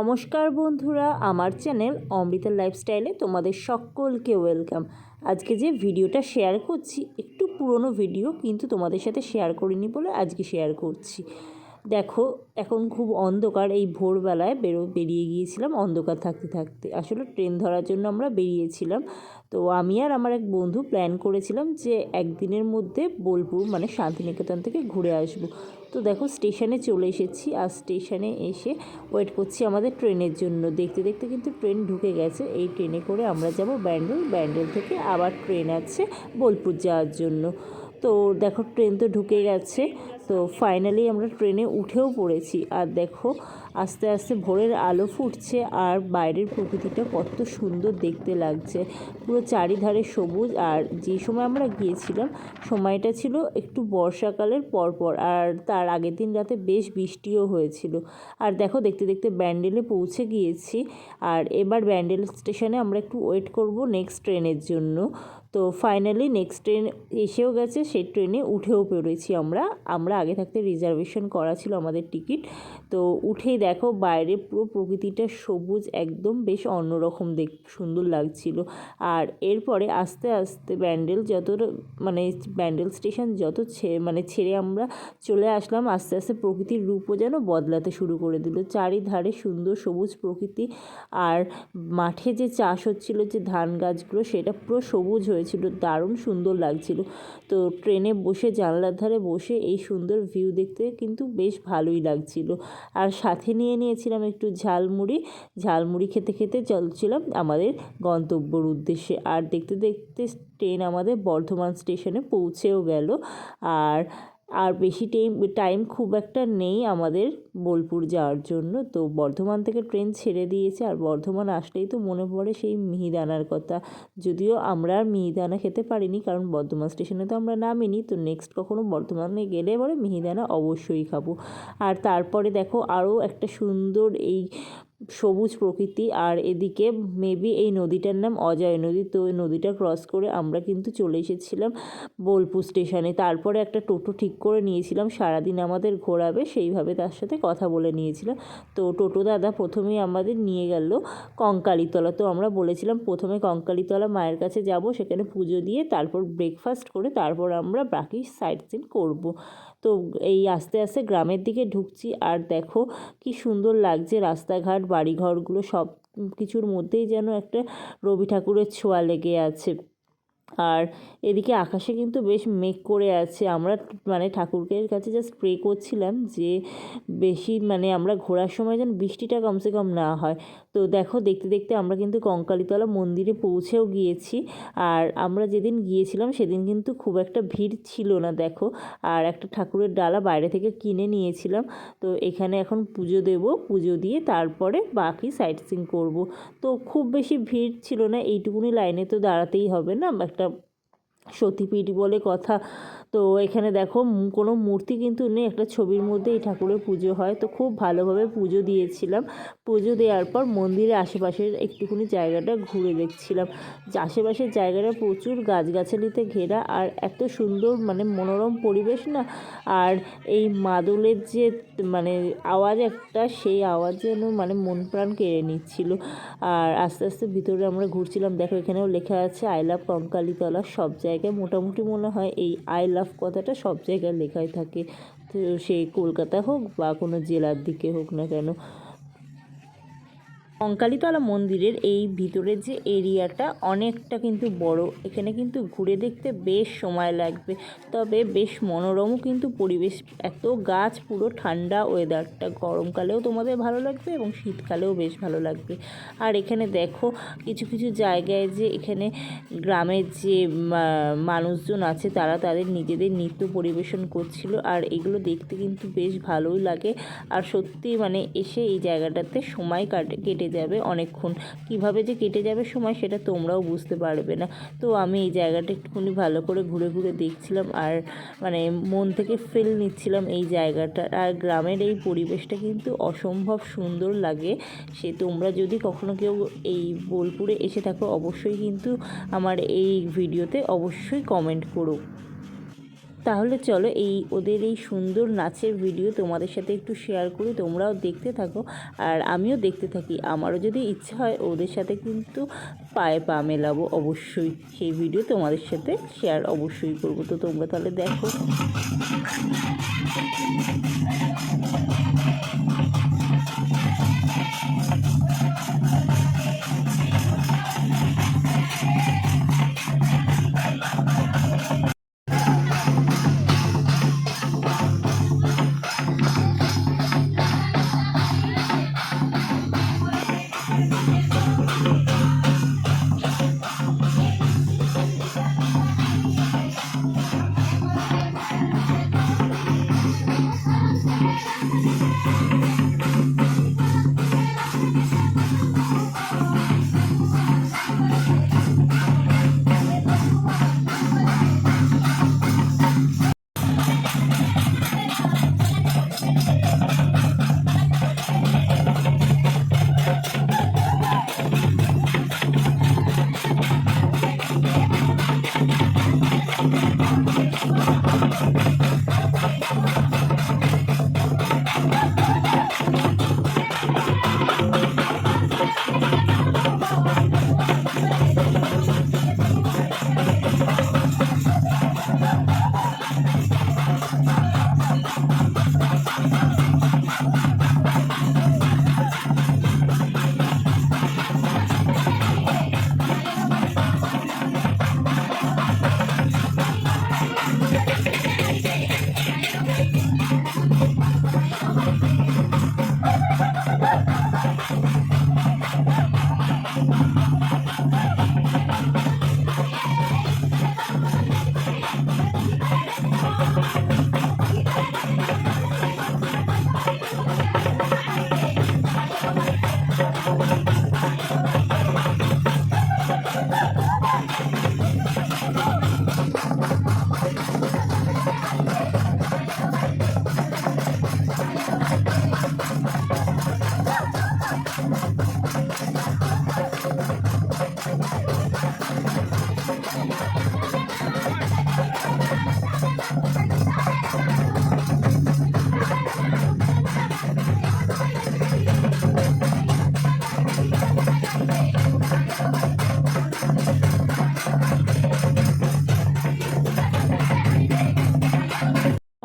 নমস্কার বন্ধুরা, আমার চ্যানেল অমৃতা লাইফস্টাইলে তোমাদের সকলকে ওয়েলকাম আজকে যে ভিডিওটা শেয়ার করছি, একটু পুরনো ভিডিও কিন্তু তোমাদের সাথে শেয়ার করিনি বলে আজকে শেয়ার করছি। দেখো, এখন খুব অন্ধকার, এই ভোরবেলায় বেরো বেরিয়ে গিয়েছিলাম অন্ধকার থাকতে থাকতে। আসলে ট্রেন ধরার জন্য আমরা বেরিয়েছিলাম। তো আমি আর আমার এক বন্ধু প্ল্যান করেছিলাম যে একদিনের মধ্যে বোলপুর মানে শান্তিনিকেতন থেকে ঘুরে আসব। তো দেখো স্টেশনে চলে এসেছি আর স্টেশনে এসে ওয়েট করছি আমাদের ট্রেনের জন্য। দেখতে দেখতে কিন্তু ট্রেন ঢুকে গেছে। এই ট্রেনে করে আমরা যাব ব্যান্ডেল। ব্যান্ডেল থেকে আবার ট্রেন আছে বোলপুর যাওয়ার জন্য। তো দেখো ট্রেন তো ঢুকে গেছে। তো ফাইনালি আমরা ট্রেনে উঠেও পড়েছি। আর দেখো, আস্তে আস্তে ভোরের আলো ফুটছে আর বাইরের প্রকৃতিটা কত সুন্দর দেখতে লাগছে। পুরো চারিধারে সবুজ আর যে সময় আমরা গিয়েছিলাম, সময়টা ছিল একটু বর্ষাকালের পরপর আর তার আগের দিন রাতে বেশ বৃষ্টিও হয়েছিল। আর দেখো, দেখতে দেখতে ব্যান্ডেলে পৌঁছে গিয়েছি। আর এবার ব্যান্ডেল স্টেশনে আমরা একটু ওয়েট করব নেক্সট ট্রেনের জন্য। তো ফাইনালি নেক্সট ট্রেন এসেও গেছে, সেই ট্রেনে উঠেও পেরেছি আমরা। আমরা আগে থাকতে রিজার্ভেশন করা ছিল আমাদের টিকিট তো উঠেই দেখো বাইরে পুরো প্রকৃতিটা সবুজ, একদম বেশ অন্যরকম দেখ, সুন্দর লাগছিল। আর এরপরে আস্তে আস্তে ব্যান্ডেল যত মানে ব্যান্ডেল স্টেশন যত মানে ছেড়ে আমরা চলে আসলাম, আস্তে আস্তে প্রকৃতির রূপও যেন বদলাতে শুরু করে দিল। চারিধারে সুন্দর সবুজ প্রকৃতি, আর মাঠে যে চাষ হচ্ছিল যে ধান গাছগুলো, সেটা পুরো সবুজ হয়েছিল দারুণ সুন্দর লাগছিল। তো ট্রেনে বসে, জানলার ধারে বসে এই সুন্দর ভিউ দেখতে কিন্তু বেশ ভালোই লাগছিল। আর সাথে নিয়ে নিয়েছিলাম একটু ঝালমুড়ি। ঝালমুড়ি খেতে খেতে চলছিলাম আমাদের গন্তব্যর উদ্দেশ্যে। আর দেখতে দেখতে ট্রেন আমাদের বর্ধমান স্টেশনে পৌঁছেও গেল। আর আর বেশি টাইম টাইম খুব একটা নেই আমাদের বোলপুর যাওয়ার জন্য। তো বর্ধমান থেকে ট্রেন ছেড়ে দিয়েছে, আর বর্ধমান আসলেই তো মনে পড়ে সেই মিহিদানার কথা। যদিও আমরা আর মিহিদানা খেতে পারিনি, কারণ বর্ধমান স্টেশনে তো আমরা নামিনি। তো নেক্সট কখনো বর্ধমানে গেলে এবারে মিহিদানা অবশ্যই খাব। আর তারপরে দেখো আরও একটা সুন্দর এই সবুজ প্রকৃতি আর এদিকে মেবি এই নদীটার নাম অজয় নদী। তো ওই নদীটা ক্রস করে আমরা কিন্তু চলে এসেছিলাম বোলপুর স্টেশনে তারপরে একটা টোটো ঠিক করে নিয়েছিলাম, সারাদিন আমাদের ঘোরাবে, সেইভাবে তার সাথে কথা বলে নিয়েছিলাম। তো টোটো দাদা প্রথমেই আমাদের নিয়ে গেল কঙ্কালীতলা। তো আমরা বলেছিলাম, প্রথমে কঙ্কালীতলা মায়ের কাছে যাব, সেখানে পুজো দিয়ে তারপর ব্রেকফাস্ট করে তারপর আমরা বাকি সাইট সিন করব। তো এই আস্তে আস্তে গ্রামের দিকে ঢুকছি। আর দেখো কি সুন্দর লাগছে রাস্তাঘাট, বাড়িঘরগুলো সব কিছুর মধ্যেই যেন একটা রবি ঠাকুরের ছোঁয়া লেগে আছে। আর এদিকে আকাশে কিন্তু বেশ মেঘ করে আছে। আমরা মানে ঠাকুরকে কাছে জাস্ট প্রে করছিলাম যে বেশি মানে আমরা ঘোরার সময় যেন বৃষ্টিটা কমসে কম না হয়। তো দেখো, দেখতে দেখতে আমরা কিন্তু কঙ্কালীতলা মন্দিরে পৌঁছেও গিয়েছি। আর আমরা যেদিন গিয়েছিলাম সেদিন কিন্তু খুব একটা ভিড় ছিল না, দেখো। আর একটা ঠাকুরের ডালা বাইরে থেকে কিনে নিয়েছিলাম। তো এখানে এখন পুজো দেব, পুজো দিয়ে তারপরে বাকি সাইট সিং করব। তো খুব বেশি ভিড় ছিল না, এইটুকুনি লাইনে তো দাঁড়াতেই হবে না? একটা வணக்கம் সতীপীঠ বলে কথা। তো এখানে দেখো কোনো মূর্তি কিন্তু নেই। একটা ছবির মধ্যে এই ঠাকুরের পুজো হয়। তো খুব ভালোভাবে পুজো দিয়েছিলাম। পুজো দেওয়ার পর মন্দিরের আশেপাশের একটুখানি জায়গাটা ঘুরে দেখছিলাম। আশেপাশের জায়গাটা প্রচুর গাছগাছালিতে ঘেরা আর এত সুন্দর মানে মনোরম পরিবেশ না। আর এই মাদলের যে মানে আওয়াজ একটা, সেই আওয়াজ যেন মানে মন প্রাণ কেড়ে নিচ্ছিল। আর আস্তে আস্তে ভিতরে আমরা ঘুরছিলাম। দেখো, এখানেও লেখা আছে, আই লাভ কঙ্কালীতলা সব জায়গায়। মোটামুটি মনে হয় এই আই লাভ কথাটা সব জায়গায় লেখাই থাকে। তো সে কলকাতা হোক বা কোনো জেলার দিকে হোক না কেন কঙ্কালীতলা মন্দিরের এই ভিতরের যে এরিয়াটা অনেকটা কিন্তু বড়। এখানে কিন্তু ঘুরে দেখতে বেশ সময় লাগবে। তবে বেশ মনোরমও কিন্তু পরিবেশ। এত গাছ, পুরো ঠান্ডা ওয়েদারটা। গরমকালেও তোমাদের ভালো লাগবে এবং শীতকালেও বেশ ভালো লাগবে। আর এখানে দেখো, কিছু কিছু জায়গায় যে এখানে গ্রামের যে মানুষজন আছে, তারা তাদের নিজেদের নৃত্য পরিবেশন করছিল। আর এগুলো দেখতে কিন্তু বেশ ভালোই লাগে। আর সত্যি মানে এসে এই জায়গাটাতে সময় কাটে, কেটে যাবে অনেকক্ষণ। কীভাবে যে কেটে যাবে সময় সেটা তোমরাও বুঝতে পারবে না। তো আমি এই জায়গাটা একটুখানি ভালো করে ঘুরে ঘুরে দেখছিলাম আর মানে মন থেকে ফিল নিচ্ছিলাম এই জায়গাটা। আর গ্রামের এই পরিবেশটা কিন্তু অসম্ভব সুন্দর লাগে। সে তোমরা যদি কখনো কেউ এই বোলপুরে এসে থাকো, অবশ্যই কিন্তু আমার এই ভিডিওতে অবশ্যই কমেন্ট করো। তাহলে চলো এই ওদের এই সুন্দর নাচের ভিডিও তোমাদের সাথে একটু শেয়ার করি, তোমরাও দেখতে থাকো আর আমিও দেখতে থাকি। আমারও যদি ইচ্ছা হয় ওদের সাথে কিন্তু পায়ে পা মেলাবো অবশ্যই। সেই ভিডিও তোমাদের সাথে শেয়ার অবশ্যই করব। তো তোমরা তাহলে দেখো।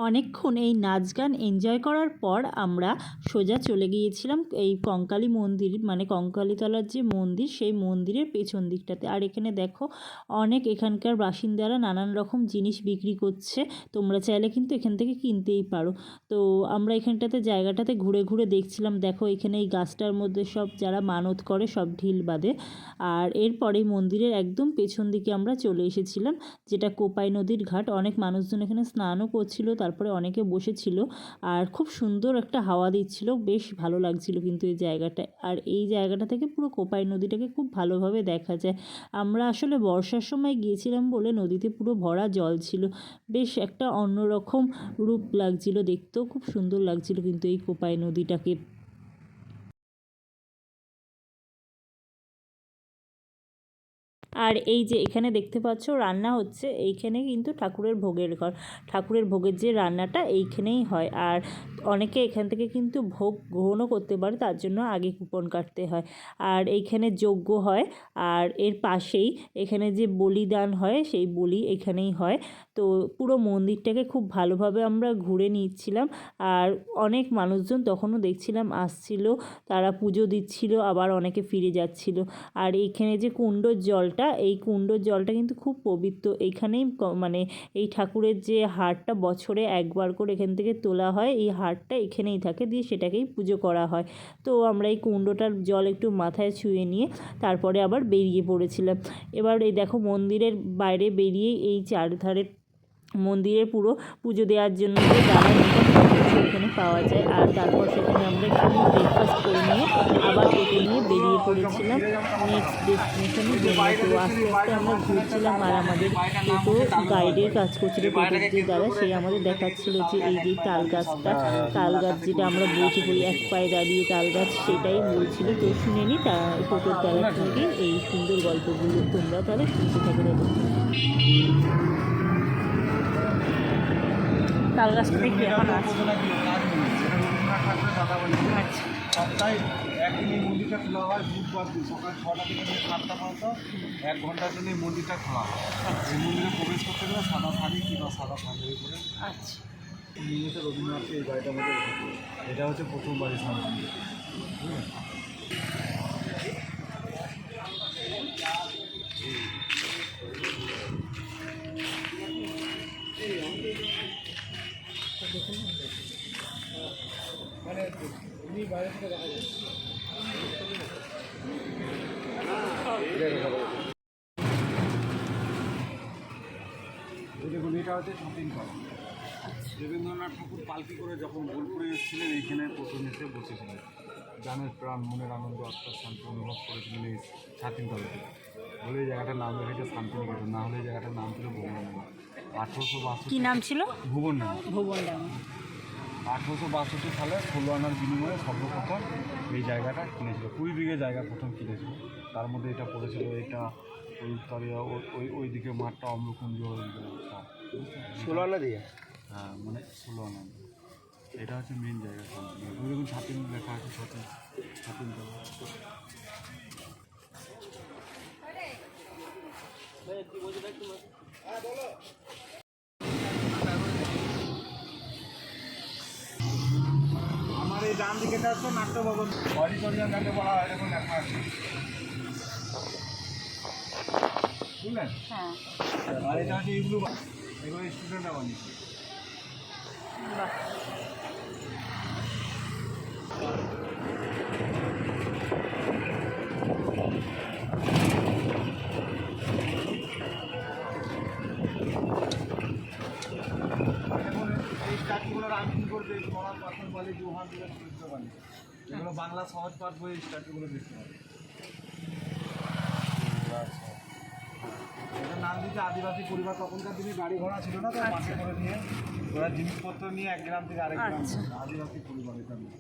অনেকক্ষণ এই নাচ গান এনজয় করার পর আমরা সোজা চলে গিয়েছিলাম এই কঙ্কালী মন্দির মানে কঙ্কালীতলার যে মন্দির, সেই মন্দিরের পেছন দিকটাতে। আর এখানে দেখো অনেক এখানকার বাসিন্দারা নানান রকম জিনিস বিক্রি করছে। তোমরা চাইলে কিন্তু এখান থেকে কিনতেই পারো। তো আমরা এখানটাতে জায়গাটাতে ঘুরে ঘুরে দেখছিলাম, দেখো এখানে এই গাছটার মধ্যে সব যারা মানত করে সব ঢিল বাঁধে। আর এরপরে মন্দিরের একদম পেছন দিকে আমরা চলে এসেছিলাম, যেটা কোপাই নদীর ঘাট। অনেক মানুষজন এখানে স্নানও করছিল, তারপরে অনেকে বসেছিল। আর খুব সুন্দর একটা হাওয়া দিচ্ছিল। বেশ ভালো লাগছিল কিন্তু এই জায়গাটা। আর এই জায়গাটা থেকে পুরো কোপাই নদীটাকে খুব ভালোভাবে দেখা যায়। আমরা আসলে বর্ষার সময় গিয়েছিলাম বলে নদীতে পুরো ভরা জল ছিল। বেশ একটা অন্যরকম রূপ লাগছিল দেখতেও, খুব সুন্দর লাগছিল কিন্তু এই কোপাই নদীটাকে। আর এই যে এখানে দেখতে পাচ্ছ রান্না হচ্ছে, এইখানে কিন্তু ঠাকুরের ভোগের ঘর। ঠাকুরের ভোগের যে রান্নাটা এইখানেই হয়। আর অনেকে এখান থেকে কিন্তু ভোগ গ্রহণও করতে পারে, তার জন্য আগে কুপন কাটতে হয়। আর এইখানে যজ্ঞ হয়, আর এর পাশেই এখানে যে বলিদান হয়, সেই বলি এখানেই হয়। তো পুরো মন্দিরটাকে খুব ভালোভাবে আমরা ঘুরে নিচ্ছিলাম। আর অনেক মানুষজন তখনও দেখছিলাম আসছিল, তারা পুজো দিচ্ছিল, আবার অনেকে ফিরে যাচ্ছিল। আর এইখানে যে কুণ্ডর জলটা এই কুণ্ডর জলটা কিন্তু খুব পবিত্র। এইখানেই মানে এই ঠাকুরের যে হারটা বছরে একবার করে এখান থেকে তোলা হয়, এই হারটা এখানেই থাকে, দিয়ে সেটাকেই পুজো করা হয়। তো আমরা এই কুণ্ডটার জল একটু মাথায় ছুঁয়ে নিয়ে তারপরে আবার বেরিয়ে পড়েছিলাম। এবার এই দেখো মন্দিরের বাইরে বেরিয়ে এই চারধারে মন্দিরে পুরো পুজো দেওয়ার জন্য সেখানে পাওয়া যায়। আর তারপর সেখানে আমরা একটু ব্রেকফাস্ট করে নিয়ে আবার টোটো নিয়ে বেরিয়ে পড়েছিলাম নেক্সট ডেস্টিনেশনের জন্য তো আস্তে আস্তে আমরা ঘুরছিলাম আর আমাদের টোটো গাইডের কাজ করছিল টোটোর যে দ্বারা সেই আমাদের দেখাচ্ছিল যে এই যে তাল গাছটা, তাল গাছ যেটা আমরা বলছি বলি এক পায়ে দাঁড়িয়ে তাল গাছ, সেটাই বলছিল। তো শুনে নি তা টোটোর দ্বারা থেকে এই সুন্দর গল্পগুলো তোমরা তাহলে শুনতে থাকো। তাল গাছটা দেখি এখন আছে? আচ্ছা। সপ্তাহে একদিন এই মন্দিরটা খোলা হয় বুধবার দিন। সকাল ছটা থেকে সাতটা পর্যন্ত এক ঘণ্টার জন্য এই মন্দিরটা খোলা হয়। এই মন্দিরে প্রবেশ করতে গেলে সাদা শাড়ি কিংবা সাদা পাঞ্জাবি করে আচ্ছা। রবীন্দ্রনাথকে এই বাড়িটার মধ্যে এটা হচ্ছে প্রথম বাড়ি শান্তি দেখুন এটা হচ্ছে শপিং রবীন্দ্রনাথ ঠাকুর পালকি করে যখন বোলপুরে এসেছিলেন এইখানে প্রথম এসে বসেছিলেন। গানের প্রাণ মনের আনন্দ আত্মার শান্তি অনুভব করেছিলেন এই ছাতিনতলাতে। বলে এই জায়গাটার নাম রেখেছে শান্তিনিকেতন না হলে এই জায়গাটার নাম ছিল ভুবন আঠেরোশো কি বাষট্টি নাম ছিল? ভুবন ভুবন আঠেরোশো বাষট্টি সালে ষোলো আনার বিনিময়ে সর্বপ্রথম এই জায়গাটা কিনেছিল। কুড়ি বিঘে জায়গা প্রথম কিনেছিল। তার মধ্যে এটা পড়েছিল এটা ওই উত্তরিয়া ওই- ওই দিকে মাঠটা অম্লকুঞ্জ ষোলো আনা দিয়ে? হ্যাঁ মানে ষোলো আনা এটা হচ্ছে মেন জায়গা। ওই দেখুন ছাতিন লেখা আছে ছাতিন ছাতিন ডান দিকেটা হচ্ছে নাট্য ভবন। অডিটোরিয়াম যাকে বলা হয় দেখুন লেখা আছে। বুঝলেন? হ্যাঁ। আর এটা হচ্ছে ইগলু এগুলো স্টুডেন্টরা বানিয়েছে। বাংলা সহজ পাঠ বই স্ট্যাচুগুলো দেখতে হবে। এটা নাম দিচ্ছে আদিবাসী পরিবার তখনকার দিনে গাড়ি ঘোড়া ছিল না তো মাঠে করে নিয়ে ওরা জিনিসপত্র নিয়ে এক গ্রাম থেকে আরেক গ্রাম আচ্ছা। আদিবাসী পরিবার এটা নিয়ে।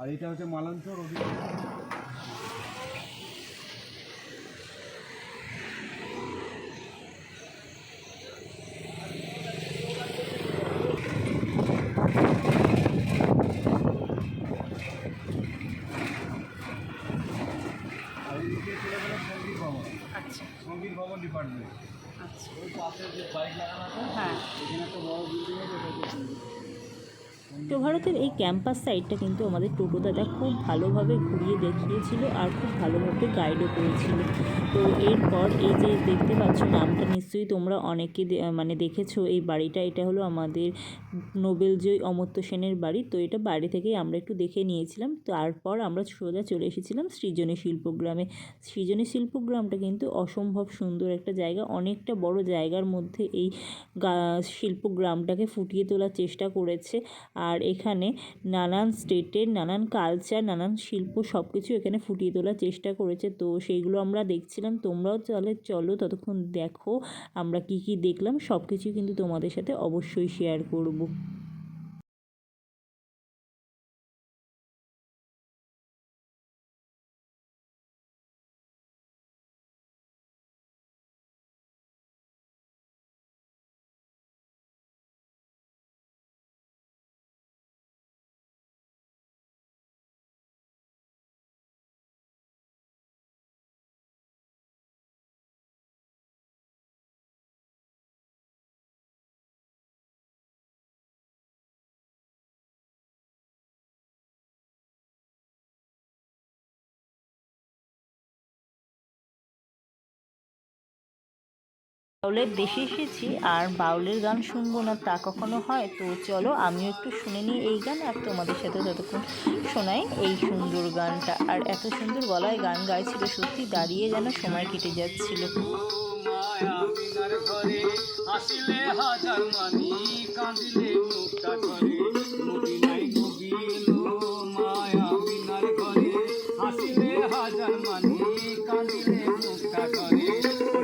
আর এটা হচ্ছে মালঞ্চ রবি আর এদিকে চলে গেলে সংগীত ভবন আচ্ছা সংগীত ভবন ডিপার্টমেন্ট আচ্ছা ওই পাশে যে বাইক লাগানো আছে হ্যাঁ এখানে একটা বড় বিল্ডিং আছে এটা হচ্ছে সংগীত তো ভারতের এই ক্যাম্পাস সাইডটা কিন্তু আমাদের টোটো দাদা খুব ভালোভাবে ঘুরিয়ে দেখিয়েছিল আর খুব ভালোভাবে গাইডও করেছিল। তো এরপর এই যে দেখতে পাচ্ছ নামটা নিশ্চয়ই তোমরা অনেকে মানে দেখেছ, এই বাড়িটা, এটা হলো আমাদের নোবেলজয়ী অমর্ত্য সেনের বাড়ি। তো এটা বাড়ি থেকেই আমরা একটু দেখে নিয়েছিলাম। তারপর আমরা সোজা চলে এসেছিলাম সৃজনী শিল্পগ্রামে। সৃজনী শিল্পগ্রামটা কিন্তু অসম্ভব সুন্দর একটা জায়গা। অনেকটা বড় জায়গার মধ্যে এই শিল্পগ্রামটাকে ফুটিয়ে তোলার চেষ্টা করেছে। আর এখানে নানান স্টেটের, নানান কালচার, নানান শিল্প সব কিছু এখানে ফুটিয়ে তোলার চেষ্টা করেছে। তো সেইগুলো আমরা দেখছিলাম। তোমরাও চলে চলো ততক্ষণ দেখো আমরা কি কি দেখলাম। সব কিছু কিন্তু তোমাদের সাথে অবশ্যই শেয়ার করব। বাউলের দেশে এসেছি আর বাউলের গান শুনব না তা কখনো হয়। তো চলো আমিও একটু শুনে নিই এই গান আর তোমাদের সাথে ততক্ষণ শোনাই এই সুন্দর গানটা। আর এত সুন্দর গলায় গান গাইছিল সত্যি, দাঁড়িয়ে যেন সময় কেটে যাচ্ছিল। হাজার মানি, কাঁদিলে মুক্তা করে।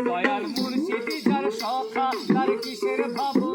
দয়াল মুর্শিদি সখা তার কিসের ভাবনা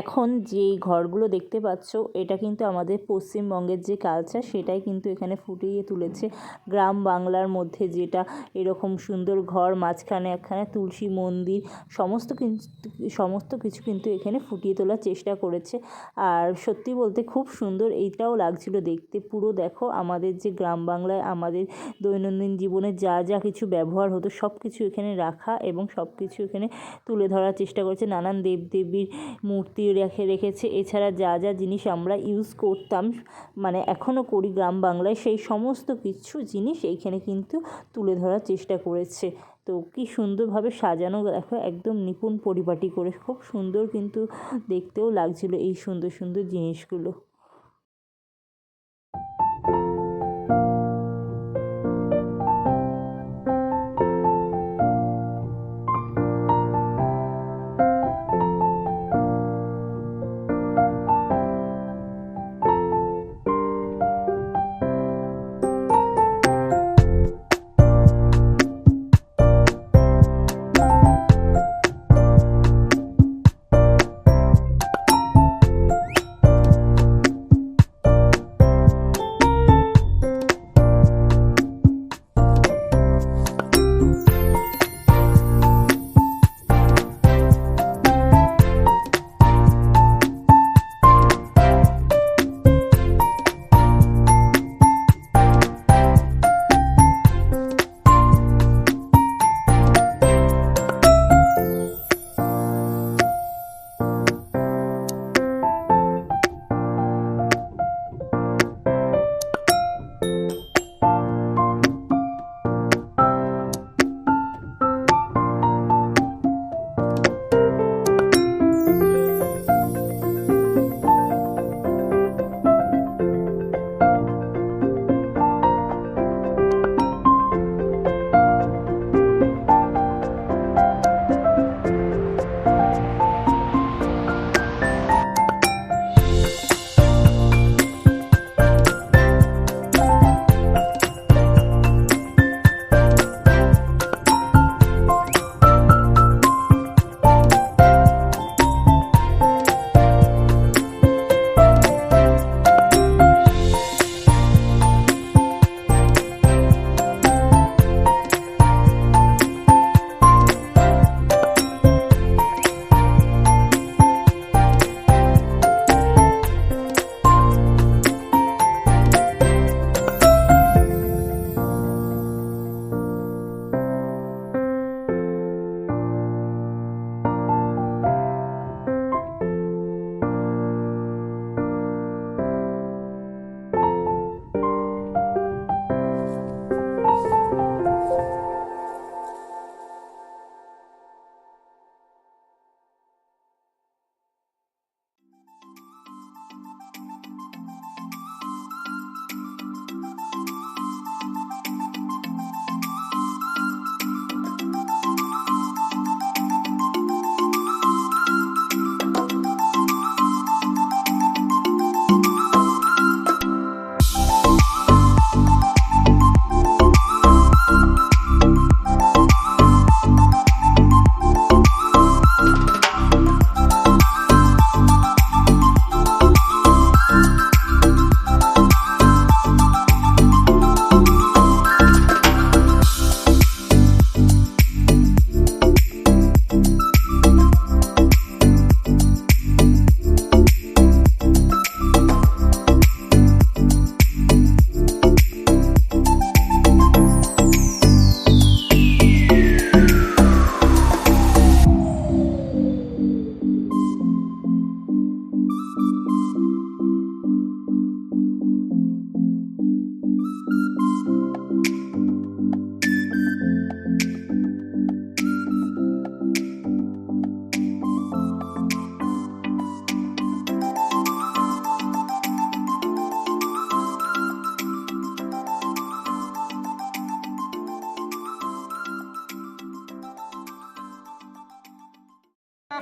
এখন যে ঘরগুলো দেখতে পাচ্ছ, এটা কিন্তু আমাদের পশ্চিমবঙ্গের যে কালচার সেটাই কিন্তু এখানে ফুটিয়ে তুলেছে। গ্রাম বাংলার মধ্যে যেটা এরকম সুন্দর ঘর, মাঝখানে একখানে তুলসী মন্দির, সমস্ত কিন্তু সমস্ত কিছু কিন্তু এখানে ফুটিয়ে তোলার চেষ্টা করেছে। আর সত্যি বলতে খুব সুন্দর এইটাও লাগছিল দেখতে। পুরো দেখো আমাদের যে গ্রাম বাংলায় আমাদের দৈনন্দিন জীবনে যা যা কিছু ব্যবহার হতো সব কিছু এখানে রাখা এবং সব কিছু এখানে তুলে ধরার চেষ্টা করেছে। নানান দেবদেবীর মূর্তি রেখে রেখেছে। এছাড়া যা যা জিনিস আমরা ইউজ করতাম মানে এখনও করি গ্রাম বাংলায়, সেই সমস্ত কিছু জিনিস এইখানে কিন্তু তুলে ধরার চেষ্টা করেছে। তো কী সুন্দরভাবে সাজানো, দেখো, একদম নিপুণ পরিপাটি করে, খুব সুন্দর কিন্তু দেখতেও লাগছিল এই সুন্দর সুন্দর জিনিসগুলো।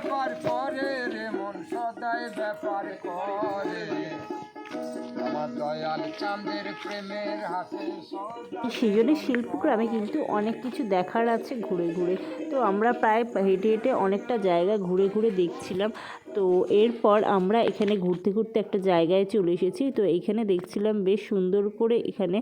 ব্যাপার করে রে মন সদাই ব্যাপার করে। সেই জন্য শিল্পগ্রামে কিন্তু অনেক কিছু দেখার আছে ঘুরে ঘুরে। তো আমরা প্রায় হেঁটে হেঁটে অনেকটা জায়গা ঘুরে ঘুরে দেখছিলাম। তো এরপর আমরা এখানে ঘুরতে ঘুরতে একটা জায়গায় চলে এসেছি। তো এখানে দেখছিলাম বেশ সুন্দর করে এখানে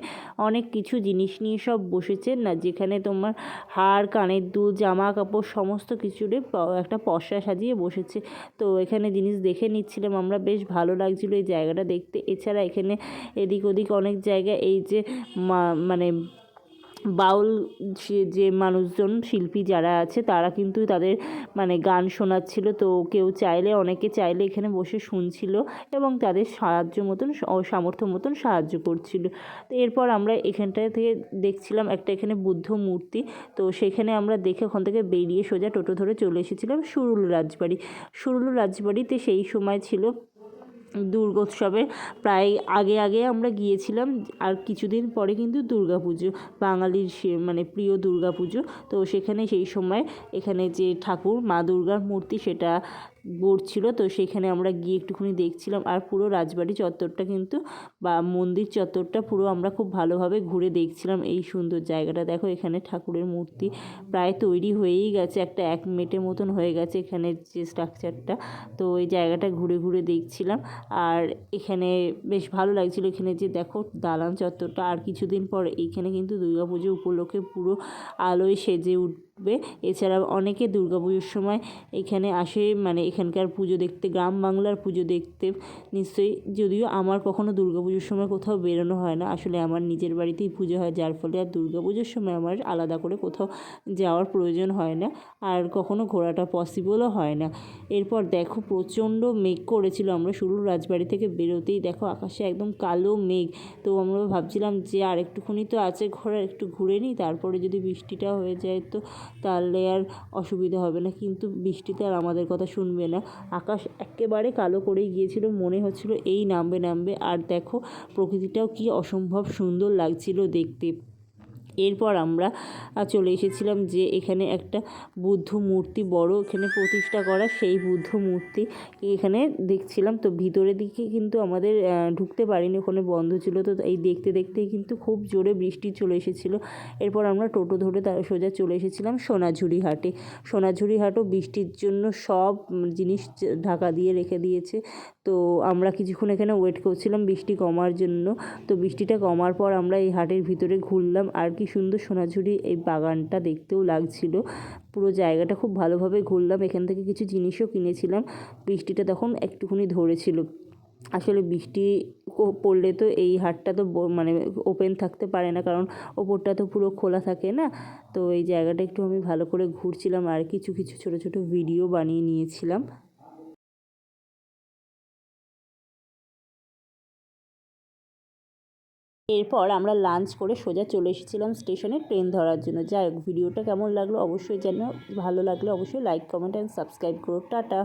অনেক কিছু জিনিস নিয়ে সব বসেছে। না, যেখানে তোমার হার, কানের দুল, জামা কাপড় সমস্ত কিছুরে একটা পশা সাজিয়ে বসেছে। তো এখানে জিনিস দেখে নিচ্ছিলাম। আমরা বেশ ভালো লাগছিল এই জায়গাটা দেখতে। এছাড়া এখানে এদিক ওদিক অনেক জায়গায় এই যে মানে বাউল যে- মানুষজন শিল্পী যারা আছে, তারা কিন্তু তাদের মানে গান শোনাচ্ছিল। তো কেউ চাইলে, অনেকে চাইলে এখানে বসে শুনছিল এবং তাদের সাহায্য মতন সামর্থ্য মতন সাহায্য করছিল। তো এরপর আমরা এখানটা থেকে দেখছিলাম একটা এখানে বুদ্ধ মূর্তি। তো সেখানে আমরা দেখে ওখান থেকে বেরিয়ে সোজা টোটো ধরে চলে এসেছিলাম সুরুল রাজবাড়ি। সুরুল রাজবাড়িতে সেই সময় ছিল দুর্গোৎসবের প্রায় আগে আগে আমরা গিয়েছিলাম আর কিছুদিন পরে কিন্তু দুর্গা পুজো বাঙালির সে মানে প্রিয় দুর্গা পুজো তো সেখানে সেই সময় এখানে যে ঠাকুর, মা দুর্গার মূর্তি সেটা ছিল, তো সেখানে আমরা গিয়ে একটুখানি দেখছিলাম। আর পুরো রাজবাড়ি চত্বরটা কিন্তু বা মন্দির চত্বরটা পুরো আমরা খুব ভালোভাবে ঘুরে দেখছিলাম এই সুন্দর জায়গাটা। দেখো এখানে ঠাকুরের মূর্তি প্রায় তৈরি হয়েই গেছে, একটা এক মেটের মতন হয়ে গেছে এখানে যে স্ট্রাকচারটা। তো ওই জায়গাটা ঘুরে ঘুরে দেখছিলাম। আর এখানে বেশ ভালো লাগছিল এখানে যে দেখো দালান চত্বরটা। আর কিছুদিন পর এইখানে কিন্তু দুর্গাপুজো উপলক্ষে পুরো আলোয় সেজে উঠবে এছাড়া অনেকে দুর্গাপুজোর সময় এখানে আসে মানে এখানকার পুজো দেখতে, গ্রাম বাংলার পুজো দেখতে। নিশ্চয়ই যদিও আমার কখনো দুর্গাপুজোর সময় কোথাও বেরোনো হয় না। আসলে আমার নিজের বাড়িতেই পুজো হয়, যার ফলে আর দুর্গাপুজোর সময় আমার আলাদা করে কোথাও যাওয়ার প্রয়োজন হয় না। আর কখনো ঘোরাটা পসিবলও হয় না। এরপর দেখো, প্রচণ্ড মেঘ করেছিল আমরা শুরু রাজবাড়ি থেকে বেরোতেই। দেখো, আকাশে একদম কালো মেঘ। তো আমরা ভাবছিলাম যে, আর একটুখানি তো আছে ঘোরার, একটু ঘুরে নিই। তারপরে যদি বৃষ্টিটা হয়ে যায় তো তাহলে আর অসুবিধা হবে না। কিন্তু বৃষ্টিতে আর আমাদের কথা শুনবে না। আকাশ একেবারে কালো করেই গিয়েছিল, মনে হচ্ছিল এই নামবে নামবে। আর দেখো, প্রকৃতিটাও কি অসম্ভব সুন্দর লাগছিল দেখতে। এরপর আমরা চলে এসেছিলাম যে এখানে একটা বুদ্ধ মূর্তি বড়, এখানে প্রতিষ্ঠা করা সেই বুদ্ধ মূর্তি এখানে দেখছিলাম। তো ভিতরের দিকে কিন্তু আমাদের ঢুকতে পারিনি, ওখানে বন্ধ ছিল। তো এই দেখতে দেখতেই কিন্তু খুব জোরে বৃষ্টি চলে এসেছিল। এরপর আমরা টোটো ধরে তার সোজা চলে এসেছিলাম সোনাঝুরি হাটে। সোনাঝুরি হাটও বৃষ্টির জন্য সব জিনিস ঢাকা দিয়ে রেখে দিয়েছে। তো আমরা কিছুক্ষণ এখানে ওয়েট করছিলাম বৃষ্টি কমার জন্য। তো বৃষ্টিটা কমার পর আমরা এই হাটের ভিতরে ঘুরলাম। আর কি সুন্দর সোনাঝুরি এই বাগানটা দেখতেও লাগছিল। পুরো জায়গাটা খুব ভালোভাবে ঘুরলাম। এখান থেকে কিছু জিনিসও কিনেছিলাম। বৃষ্টিটা তখন একটুখানি ধরেছিল। আসলে বৃষ্টি পড়লে তো এই হাটটা তো মানে ওপেন থাকতে পারে না। কারণ ওপরটা তো পুরো খোলা থাকে না। তো এই জায়গাটা একটু আমি ভালো করে ঘুরছিলাম আর কিছু কিছু ছোটো ছোটো ভিডিও বানিয়ে নিয়েছিলাম। এরপর আমরা লাঞ্চ করে সোজা চলে এসেছিলাম স্টেশনে ট্রেন ধরার জন্য। যাই হোক, ভিডিওটা কেমন লাগল অবশ্যই জানো ভালো লাগলে অবশ্যই লাইক কমেন্ট অ্যান্ড সাবস্ক্রাইব করো। টাটা।